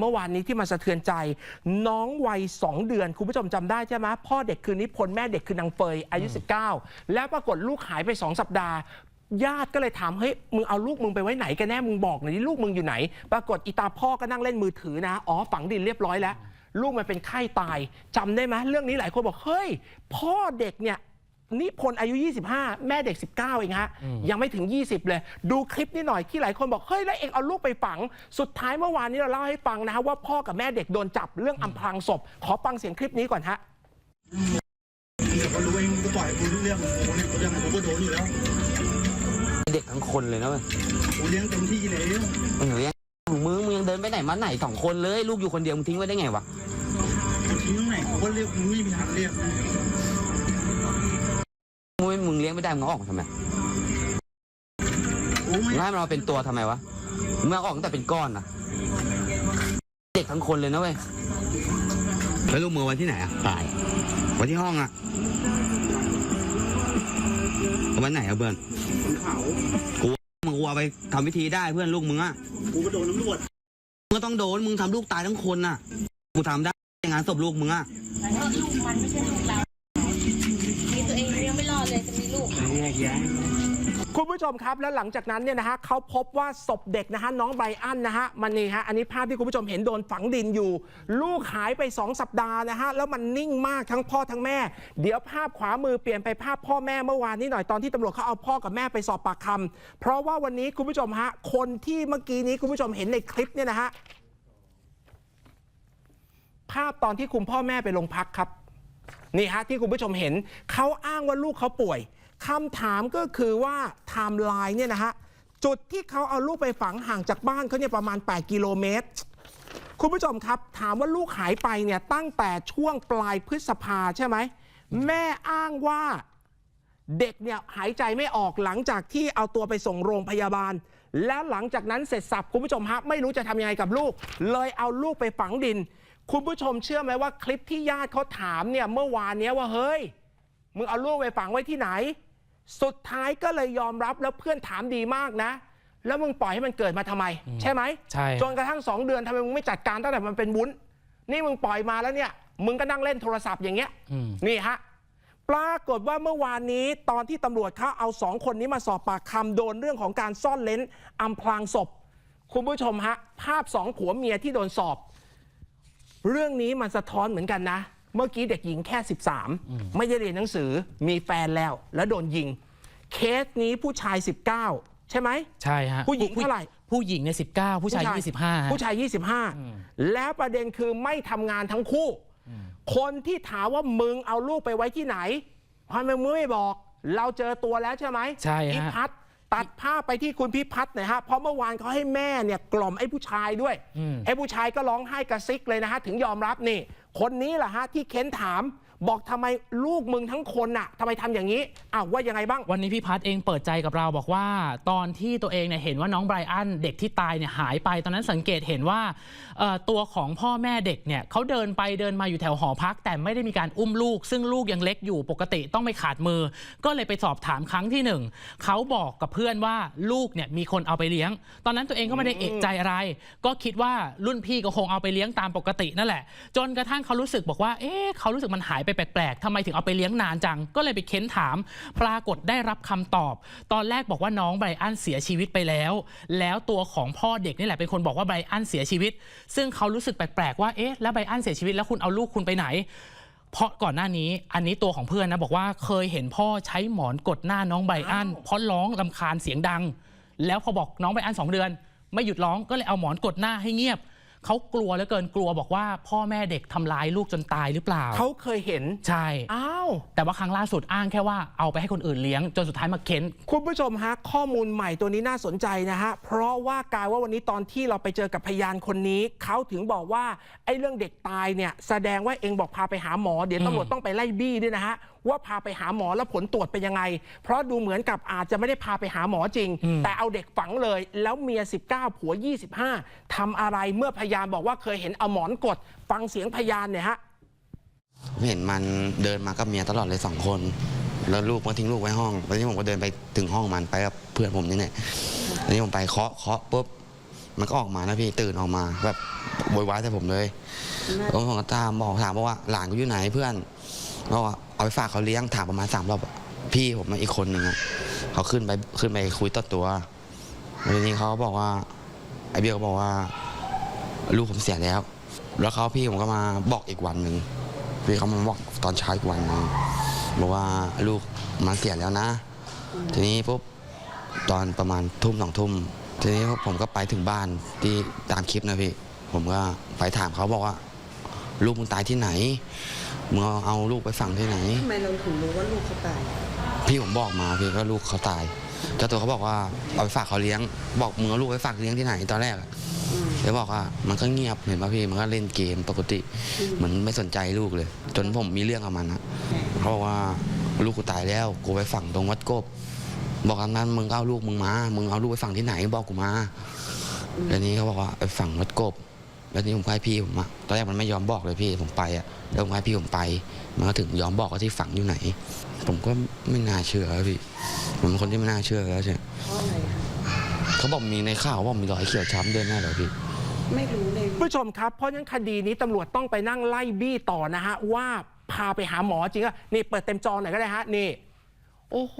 เมื่อวานนี้ที่มาสะเทือนใจ น้องวัย 2 เดือน คุณผู้ชมจำได้ใช่ไหมพ่อเด็กคือนิพนธ์แม่เด็กคือนางเฟยอายุ 19 แล้วปรากฏลูกหายไป 2 สัปดาห์ ญาติก็เลยถามเฮ้ยมึงเอาลูกมึงไปไว้ไหนกันแน่มึงบอกหน่อยดิลูกมึงอยู่ไหน ปรากฏอีตาพ่อก็นั่งเล่นมือถือนะอ๋อฝังดินเรียบร้อยแล้วลูกมันเป็นไข้ตายจำได้ไหมเรื่องนี้หลายคนบอกเฮ้ยพ่อเด็กเนี่ย นิพนธ์อายุ 25 แม่เด็ก 19 เองฮะ ยังไม่ถึง 20 เลย ดูคลิปนี้หน่อยที่หลายคนบอก เฮ้ย แล้วเองเอาลูกไปฝัง สุดท้ายเมื่อวานนี้เราเล่าให้ฟังนะฮะ ว่าพ่อกับแม่เด็กโดนจับเรื่องอำพรางศพ ขอฟังเสียงคลิปนี้ก่อนฮะเดี๋ยวก็รู้เองก็ปล่อยกูรู้เรื่องของกูเนี่ยกูยังไงกูก็โดนอยู่แล้วเด็กทั้งคนเลยนะเว้ยกูเลี้ยงเต็มที่เลยมึงเลี้ยงของมึงมึงยังเดินไปไหนมาไหนสองคนเลย ลูกอยู่คนเดียวมึงทิ้งไว้ได้ไงวะกูทิ้งตรงไหนกูก็เรียกมึงไม่มีทางเรียกมึงมึงเลี้ยงไม่ได้มึงเอาออกมาทำไมกูไม่มึงให้มันมาเป็นตัวทำไมวะมึงเอาออกตั้งแต่เป็นก้อนนะเด็กทั้งคนเลยนะเว้ยแล้วลูกมือไว้ที่ไหนอะตายไว้ที่ห้องอะเอาไว้ไหนอะเพื่อนคนเขามึงกลัวไปทำพิธีได้เพื่อนลูกมึงอะกูก็โดนตำรวจมึงก็ต้องโดนมึงทำลูกตายทั้งคนน่ะ กูทำได้งานศพลูกมึงอะลูกมันไม่ใช่ลูกเรา เลยจะมีลูก คุณผู้ชมครับแล้วหลังจากนั้นเนี่ยนะฮะเขาพบว่าศพเด็กนะฮะน้องไบรอันนะฮะมันนี่ฮะอันนี้ภาพที่คุณผู้ชมเห็นโดนฝังดินอยู่ ลูกหายไป 2 สัปดาห์นะฮะแล้วมันนิ่งมากทั้งพ่อทั้งแม่ เดี๋ยวภาพขวามือเปลี่ยนไปภาพพ่อแม่เมื่อวานนี้หน่อยตอนที่ตำรวจเขาเอาพ่อกับแม่ไปสอบปากคำเพราะว่าวันนี้คุณผู้ชมฮะคนที่เมื่อกี้นี้คุณผู้ชมเห็นในคลิปเนี่ยนะฮะภาพตอนที่คุณพ่อแม่ไปโรงพักครับ นี่ฮะที่คุณผู้ชมเห็นเขาอ้างว่าลูกเขาป่วยคำถามก็คือว่าไทม์ไลน์เนี่ยนะฮะจุดที่เขาเอาลูกไปฝังห่างจากบ้านเขาเนี่ยประมาณ 8 กิโลเมตร คุณผู้ชมครับ ถามว่าลูกหายไปเนี่ยตั้งแต่ช่วงปลายพฤษภาใช่ไหม แม่อ้างว่าเด็กเนี่ยหายใจไม่ออกหลังจากที่เอาตัวไปส่งโรงพยาบาล แล้วหลังจากนั้นเสร็จสับคุณผู้ชมฮะไม่รู้จะทำยังไงกับลูก เลยเอาลูกไปฝังดิน คุณผู้ชมเชื่อไหมว่าคลิปที่ญาติเขาถามเนี่ยเมื่อวานเนี้ยว่าเฮ้ย มึงเอาลูกไปฝังไว้ที่ไหน สุดท้ายก็เลยยอมรับแล้วเพื่อนถามดีมากนะ แล้วมึงปล่อยให้มันเกิดมาทำไม ใช่ไหมใช่ จนกระทั่งสองเดือนทำไมมึงไม่จัดการตั้งแต่มันเป็นวุ้น นี่มึงปล่อยมาแล้วเนี่ย มึงก็นั่งเล่นโทรศัพท์อย่างเงี้ย อืม นี่ฮะ ปรากฏว่าเมื่อวานนี้ตอนที่ตำรวจเขาเอาสองคนนี้มาสอบปากคำโดนเรื่องของการซ่อนเลนอำพรางศพ คุณผู้ชมฮะ ภาพสองผัวเมียที่โดนสอบ เรื่องนี้มันสะท้อนเหมือนกันนะ เมื่อกี้เด็กหญิงแค่ 13 ไม่ได้เรียนหนังสือมีแฟนแล้ว แล้วโดนยิง เคสนี้ผู้ชาย 19 ใช่ไหมใช่ฮะผู้หญิงเท่าไหร่ ผู้หญิงเนี่ยสิบเก้าผู้ชายยี่สิบห้าผู้ชาย 25 แล้วประเด็นคือไม่ทำงานทั้งคู่ คนที่ถามว่ามึงเอาลูกไปไว้ที่ไหนทำไมมึงไม่บอก เราเจอตัวแล้วใช่ไหมใช่ฮะพิพัฒน์ ตัดภาพไปที่คุณพิพัฒน์หน่อยฮะเพราะเมื่อวานเขาให้แม่เนี่ยกล่อมไอ้ผู้ชายด้วยอืมไอ้ผู้ชายก็ร้องไห้กระซิกเลยนะฮะถึงยอมรับนี่ คนนี้แหละฮะที่เค้นถาม บอกทำไมลูกมึงทั้งคนน่ะทำไมทำอย่างนี้อ้าวว่ายังไงบ้าง วันนี้พี่พัฒเองเปิดใจกับเราบอกว่า ตอนที่ตัวเองเนี่ยเห็นว่าน้องไบรอันเด็กที่ตายเนี่ยหายไป ตอนนั้นสังเกตเห็นว่าเอ่อตัวของพ่อแม่เด็กเนี่ยเขาเดินไปเดินมาอยู่แถวหอพัก แต่ไม่ได้มีการอุ้มลูก ซึ่งลูกยังเล็กอยู่ปกติต้องไม่ขาดมือ ก็เลยไปสอบถามครั้งที่หนึ่งเขาบอกกับเพื่อนว่าลูกเนี่ยมีคนเอาไปเลี้ยง ตอนนั้นตัวเองก็ไม่ได้เอกใจอะไร ก็คิดว่ารุ่นพี่ก็คงเอาไปเลี้ยงตามปกตินั่นแหละ จนกระทั่งเขารู้สึกบอกว่าเอ๊ะเขารู้สึกมันหายไปแปลกๆทำไมถึงเอาไปเลี้ยงนานจัง ก็เลยไปเค้นถาม ปรากฏได้รับคำตอบ ตอนแรกบอกว่าน้องไบรอันเสียชีวิตไปแล้ว แล้วตัวของพ่อเด็กนี่แหละเป็นคนบอกว่าไบรอันเสียชีวิต ซึ่งเขารู้สึกแปลกๆว่าเอ๊ะแล้วไบรอันเสียชีวิตแล้วคุณเอาลูกคุณไปไหนเพราะก่อนหน้านี้อันนี้ตัวของเพื่อนนะบอกว่าเคยเห็นพ่อใช้หมอนกดหน้าน้องไบรอันอ้าวเพราะร้องลำคาญเสียงดัง แล้วพอบอกน้องไบรอันสองเดือน ไม่หยุดร้องก็เลยเอาหมอนกดหน้าให้เงียบ เขากลัวเหลือเกินกลัวบอกว่าพ่อแม่เด็กทำร้ายลูกจนตายหรือเปล่า เขาเคยเห็น ใช่ อ้าว แต่ว่าครั้งล่าสุดอ้างแค่ว่าเอาไปให้คนอื่นเลี้ยง จนสุดท้ายมาเค้น คุณผู้ชมฮะข้อมูลใหม่ตัวนี้น่าสนใจนะฮะ เพราะว่ากลายว่าวันนี้ตอนที่เราไปเจอกับพยานคนนี้ เขาถึงบอกว่าไอ้เรื่องเด็กตายเนี่ย แสดงว่าเองบอกพาไปหาหมอ เดี๋ยวตำรวจต้องไปไล่บี้ด้วยนะฮะ ว่าพาไปหาหมอแล้วผลตรวจเป็นยังไง เพราะดูเหมือนกับอาจจะไม่ได้พาไปหาหมอจริงอืมแต่เอาเด็กฝังเลย แล้วเมีย 19 ผัว 25ทำอะไรเมื่อพยานบอกว่าเคยเห็นเอาหมอนกด ฟังเสียงพยานเนี่ยฮะผมเห็นมันเดินมากับเมียตลอดเลยสองคน แล้วลูกก็ทิ้งลูกไว้ห้องแล้วนี้ผมก็เดินไปถึงห้องมันไปกับเพื่อนผมนี่แหละแล้วนี้ผมไปเคาะเคาะปุ๊บมันก็ออกมานะพี่ตื่นออกมาแบบโวยวายใส่ผมเลยแล้วผมก็ตามบอกถามบอกว่าหลานกูอยู่ไหนเพื่อนบอ กว่าเอาไปฝากเขาเลี้ยงถามประมาณสามรอบพี่ผมมาอีกคนหนึ่งเขาขึ้นไปขึ้นไปคุยต่อตัวแล้วทีนี้เขาบอกว่าไอเบี้ยก็บอกว่า ลูกผมเสียแล้ว แล้วเขาพี่ผมก็มาบอกอีกวันหนึ่งพี่เขามาบอกตอนเช้าอีกวันหนึ่งบอกว่าลูกมันเสียแล้วนะ ทีนี้ปุ๊บตอนประมาณทุ่มสองทุ่มทีนี้ผมก็ไปถึงบ้านที่ตามคลิปนะพี่ ผมก็ไปถามเขาบอกว่า ลูกมึงตายที่ไหน มึงเอาเอาลูกไปฝังที่ไหน ทำไมเราถึงรู้ว่าลูกเขาตาย พี่ผมบอกมาพี่ก็ลูกเขาตายเจ้าตัวเขาบอกว่าเอาไปฝากเขาเลี้ยง บอกมึงเอาลูกไปฝากเลี้ยงที่ไหนตอนแรกอะอืมแล้วบอกว่ามันก็เงียบเห็นป่ะพี่มันก็เล่นเกมปกติเหมือนไม่สนใจลูกเลย จนผมมีเรื่องกับมันนะเขาบอกว่าลูกกูตายแล้วกูไปฝังตรงวัดกบ บอกคำนั้นมึงก็เอาลูกมึงมา มึงเอาลูกไปฝังที่ไหนบอกกูมาแล้วนี้เขาบอกว่าไปฝังวัดกบ แล้วนี้ผมก็ให้พี่ผมอะตอนแรกมันไม่ยอมบอกเลยพี่ผมไปอะแล้วผมให้พี่ผมไป มันก็ถึงยอมบอกว่าที่ฝังอยู่ไหน ผมก็ไม่น่าเชื่อพี่ผมเป็นคนที่ไม่น่าเชื่อแล้วใช่เพราะอะไรคะเขาบอกมีในข่าวว่ามีรอยเขียวช้ำด้วยแน่เลยพี่ไม่รู้เลยผู้ชมครับ เพราะฉะนั้นคดีนี้ตำรวจต้องไปนั่งไล่บี้ต่อนะฮะ ว่าพาไปหาหมอจริงอะนี่เปิดเต็มจอหน่อยก็ได้ฮะ นี่ โอ้โห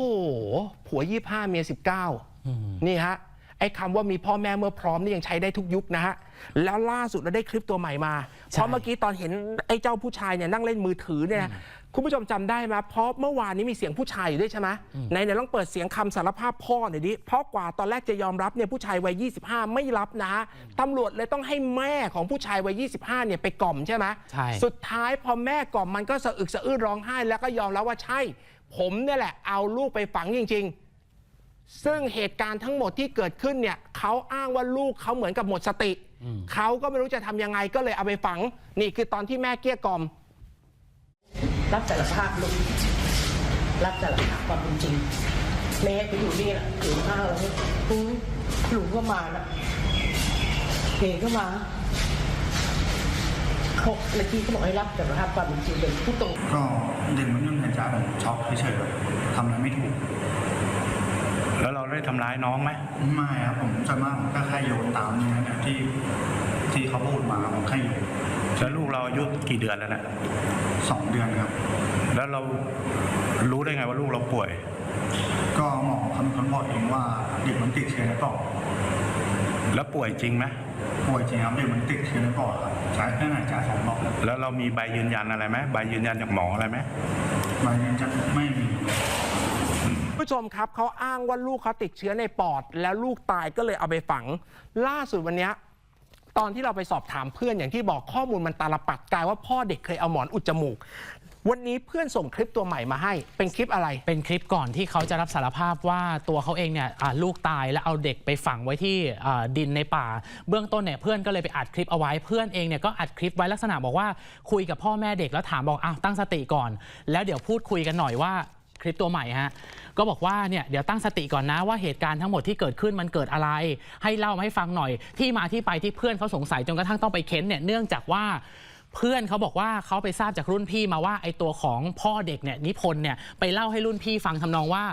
ผัวยี่ห้าเมียสิบเก้านี่ฮะ ไอ้คำว่ามีพ่อแม่เมื่อพร้อมนี่ยังใช้ได้ทุกยุคนะฮะแล้วล่าสุดเราได้คลิปตัวใหม่มา เพราะเมื่อกี้ตอนเห็นไอ้เจ้าผู้ชายเนี่ยนั่งเล่นมือถือเนี่ยนะคุณผู้ชมจำได้ไหมเพราะเมื่อวานนี้มีเสียงผู้ชายอยู่ด้วยใช่ไหมไหนไหนลองเปิดเสียงคำสารภาพพ่อหน่อยดิเพราะกว่าตอนแรกจะยอมรับเนี่ยผู้ชายวัย 25 ไม่รับนะฮะตำรวจเลยต้องให้แม่ของผู้ชายวัย 25 เนี่ยไปกล่อมใช่ไหมใช่สุดท้ายพอแม่กล่อมมันก็สะอึกสะอื้นร้องไห้ แล้วก็ยอมรับว่าใช่ ผมเนี่ยแหละเอาลูกไปฝังจริง ๆ ซึ่งเหตุการณ์ทั้งหมดที่เกิดขึ้นเนี่ยเขาอ้างว่าลูกเขาเหมือนกับหมดสติ เขาก็ไม่รู้จะทำยังไงก็เลยเอาไปฝัง นี่คือตอนที่แม่เกลี้ยกล่อม รับสารภาพลูกรับสารภาพความเป็นจริงแม่ไปอยู่นี่แหละถือข้าวแล้วอืมหลูก็มานะเพก็มาหกนาทีก็บอกให้รับสารภาพความเป็นจริงเป็นผู้ตรงก็เด็กมันยุ่งในใจผมช็อกเฉยๆแบบทำอะไรไม่ถูก แล้วเราได้ทำร้ายน้องไหมไม่ครับผมส่วนมากผมก็แค่โยนตามนี้นะที่ที่เขาพูดมาผมแค่โยนแล้วลูกเราอายุกี่เดือนแล้วนะสองเดือนครับ แล้วเรารู้ได้ไงว่าลูกเราป่วย ก็หมอเขาเป็นคนบอกเองว่าเด็กมันติดเชื้อในปอดแล้วป่วยจริงไหมป่วยจริงครับเด็กมันติดเชื้อในปอดครับใช้เครื่องหายใจสองรอบแล้วเรามีใบยืนยันอะไรไหมใบยืนยันจากหมออะไรไหม มันยังจะไม่มี ผู้ชมครับเขาอ้างว่าลูกเขาติดเชื้อในปอด แล้วลูกตายก็เลยเอาไปฝัง ล่าสุดวันนี้ตอนที่เราไปสอบถามเพื่อนอย่างที่บอกข้อมูลมันตาลปัดกลายว่าพ่อเด็กเคยเอาหมอนอุดจมูก วันนี้เพื่อนส่งคลิปตัวใหม่มาให้ เป็นคลิปอะไร เป็นคลิปก่อนที่เขาจะรับสารภาพว่าตัวเขาเองเนี่ยอ่าลูกตายแล้วเอาเด็กไปฝังไว้ที่อ่าดินในป่า เบื้องต้นเนี่ยเพื่อนก็เลยไปอัดคลิปเอาไว้เพื่อนเองเนี่ยก็อัดคลิปไว้ลักษณะบอกว่าคุยกับพ่อแม่เด็กแล้วถามบอกอ้าวตั้งสติก่อน แล้วเดี๋ยวพูดคุยกันหน่อยว่า ลิปตัวใหม่ฮะก็บอกว่าเนี่ยเดี๋ยวตั้งสติก่อนนะว่าเหตุการณ์ทั้งหมดที่เกิดขึ้นมันเกิดอะไร ให้เล่ามาให้ฟังหน่อย ที่มาที่ไปที่เพื่อนเขาสงสัยจนกระทั่งต้องไปเค้นเนี่ยเนื่องจากว่าเพื่อนเขาบอกว่าเขาไปทราบจากรุ่นพี่มาว่าไอ้ตัวของพ่อเด็กเนี่ยนิพนธ์เนี่ยไปเล่าให้รุ่นพี่ฟังทำนองว่า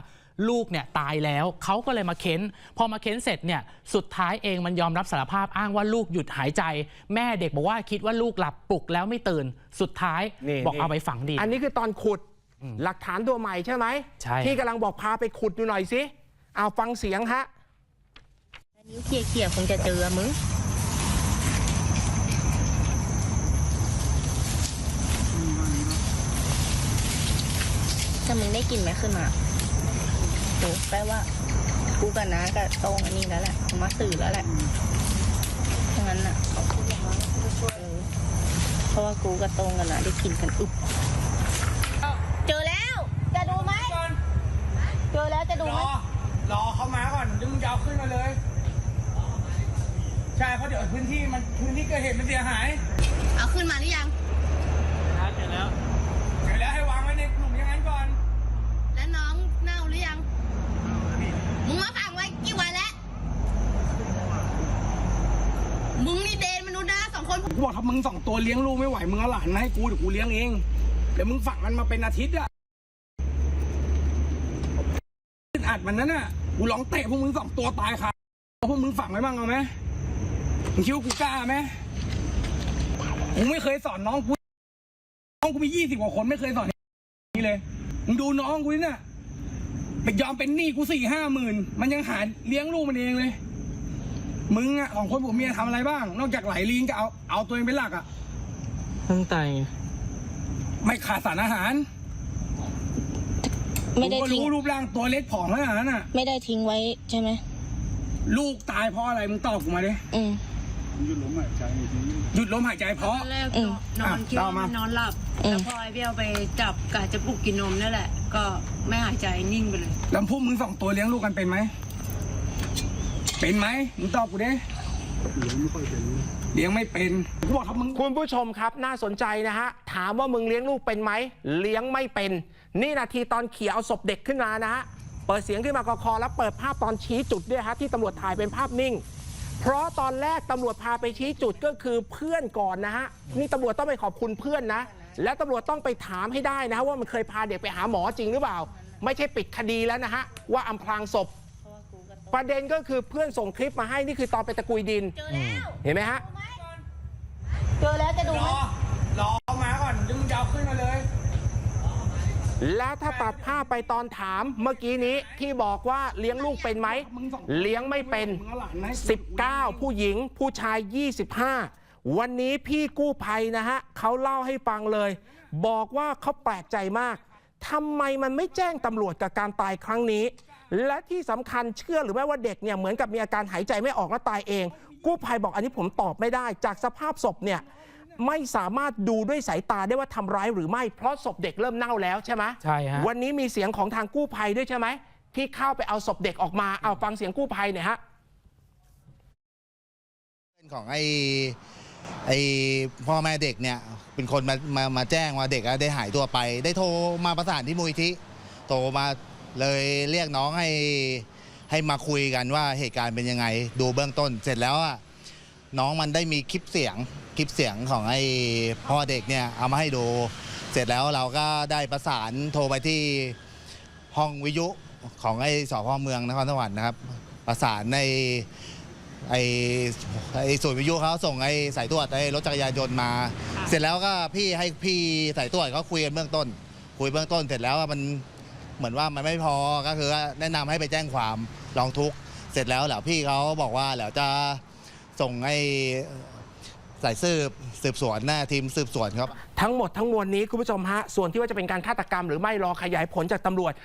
ลูกเนี่ยตายแล้วเขาก็เลยมาเค้น พอมาเค้นเสร็จเนี่ยสุดท้ายเองมันยอมรับสารภาพอ้างว่าลูกหยุดหายใจ แม่เด็กบอกว่าคิดว่าลูกหลับปลุกแล้วไม่ตื่น สุดท้ายบอกเอาไปฝังดินอันนี้คือตอนขุด หลักฐานตัวใหม่ใช่ไหมใช่ ที่กำลังบอกพาไปขุดดูหน่อยสิเอาฟังเสียงฮะ นิ้วเขี่ยๆคงจะเจอมึง ถ้ามึงได้กลินไหมขึ้นมาโอ้แปลว่า กูกับน้ากับตรงอันนี้แล้วแหละมาสื่อแล้วแหละทั้งนั้นน่ะเออเพราะว่ากูกับตรงกันนะได้กลินกันอึบเจอแล้ว จะดูไหมเจอแล้วจะดูไหม รอเขามาก่อนเดี๋ยวมึงจะเอาขึ้นมาเลย ใช่เพราะเดี๋ยวพื้นที่มันพื้นที่เกิดเหตุมันเสียหายเอาขึ้นมาหรือยังเดี๋ยวแล้วให้วางไว้ในกลุ่มอย่างนั้นก่อน แล้วน้องเน่าหรือยังมึงมาฝังไว้กี่วันแล้วมึงนี่เดนมนุษย์นะสองคนกูบอกถ้ามึงสองตัวเลี้ยงลูกไม่ไหวมึงเอาหลานมาให้กูเดี๋ยวกูเลี้ยงเองเดี๋ยวมึงฝังมันมาเป็นอาทิตย์อะอัดมันนั้นน่ะกูร้องเตะพวกมึงสองตัวตายค่ะเอาพวกมึงฝังไว้บ้างเอาไหมมึงคิดว่ากูกล้าไหม กูไม่เคยสอนน้องกูน้องกูมียี่สิบกว่าคนไม่เคยสอนนี่เลยมึงดูน้องกูนี่น่ะไปยอมเป็นหนี้กูสี่ห้าหมื่นมันยังหาเลี้ยงลูกมันเองเลย มึงอะของคนผมเมียทำอะไรบ้าง นอกจากไหลลีนก็เอาเอาตัวเองเป็นหลักอะตั้งใจไม่ขาดสารอาหารไม่ได้กูก็ทิ้งรู้รูปร่างตัวเล็กผอมขนาดนั้นอะไม่ได้ทิ้งไว้ใช่ไหมลูกตายเพราะอะไรมึงตอบกูมาดิอืม หยุดลมหายใจเพราะ ตอนแรกอืมนอนคิดว่าเอามามันนอนหลับ อืม แล้วพอไอเบี้ยวไปจับกะจะปลุกกินนมนั่นแหละ ก็ไม่หายใจนิ่งไปเลย แล้วพวกมึงสองตัวเลี้ยงลูกกันเป็นไหม เป็นไหมมึงตอบกูดิเลี้ยงไม่ค่อยเป็น เลี้ยงไม่เป็นกูบอกถ้ามึง คุณผู้ชมครับน่าสนใจนะฮะ ถามว่ามึงเลี้ยงลูกเป็นไหม เลี้ยงไม่เป็น นี่นาทีตอนเขี่ยเอาศพเด็กขึ้นมานะฮะ เปิดเสียงขึ้นมากอคอแล้วเปิดภาพตอนชี้จุดด้วยฮะที่ตำรวจถ่ายเป็นภาพนิ่ง เพราะตอนแรกตำรวจพาไปชี้จุดก็คือเพื่อนก่อนนะฮะนี่ตำรวจต้องไปขอบคุณเพื่อนนะ และตำรวจต้องไปถามให้ได้นะฮะว่ามันเคยพาเด็กไปหาหมอจริงหรือเปล่า ไม่ใช่ปิดคดีแล้วนะฮะว่าอำพรางศพ ประเด็นก็คือเพื่อนส่งคลิปมาให้นี่คือตอนไปตะกุยดิน เห็นไหมฮะ เจอแล้วจะดูไหม รอมาก่อนดึงจะเอาขึ้นมาเลย แล้วถ้าตัดภาพไปตอนถามเมื่อกี้นี้ที่บอกว่าเลี้ยงลูกเป็นไหม เลี้ยงไม่เป็น 19 ผู้หญิงผู้ชาย 25 วันนี้พี่กู้ภัยนะฮะเขาเล่าให้ฟังเลย บอกว่าเขาแปลกใจมากทำไมมันไม่แจ้งตำรวจกับการตายครั้งนี้ และที่สำคัญเชื่อหรือไม่ว่าเด็กเนี่ยเหมือนกับมีอาการหายใจไม่ออกแล้วตายเอง กู้ภัยบอกอันนี้ผมตอบไม่ได้ จากสภาพศพเนี่ย ไม่สามารถดูด้วยสายตาได้ว่าทำร้ายหรือไม่ เพราะศพเด็กเริ่มเน่าแล้วใช่ไหมใช่ฮะ วันนี้มีเสียงของทางกู้ภัยด้วยใช่ไหมที่เข้าไปเอาศพเด็กออกมาเอาฟังเสียงกู้ภัยหน่อยฮะเป็นของไอ้ไอ้พ่อแม่เด็กเนี่ยเป็นคนมามามาแจ้งว่าเด็กอะได้หายตัวไป ได้โทรมาประสานที่มูลนิธิโทรมาเลยเรียกน้องให้ให้มาคุยกันว่าเหตุการณ์เป็นยังไง ดูเบื้องต้นเสร็จแล้วอะน้องมันได้มีคลิปเสียง คลิปเสียงของไอ้พ่อเด็กเนี่ยเอามาให้ดู เสร็จแล้วเราก็ได้ประสานโทรไปที่ห้องวิทยุของไอ้สพเมืองนครสวรรค์นะครับ ประสานในไอ้ไอ้ศูนย์วิทยุเขาส่งไอ้สายตรวจไอ้รถจักรยานยนต์มา เสร็จแล้วก็พี่ให้พี่สายตรวจเขาคุยกันเบื้องต้น คุยเบื้องต้นเสร็จแล้วมันเหมือนว่ามันไม่พอก็คือว่าแนะนำให้ไปแจ้งความร้องทุกข์เสร็จแล้วแล้วพี่เขาบอกว่าแล้วจะส่งไอ้ สายสืบสืบสวนหน้าทีมสืบสวนครับ ทั้งหมดทั้งมวลนี้คุณผู้ชมฮะ ส่วนที่ว่าจะเป็นการฆาตกรรมหรือไม่รอขยายผลจากตำรวจ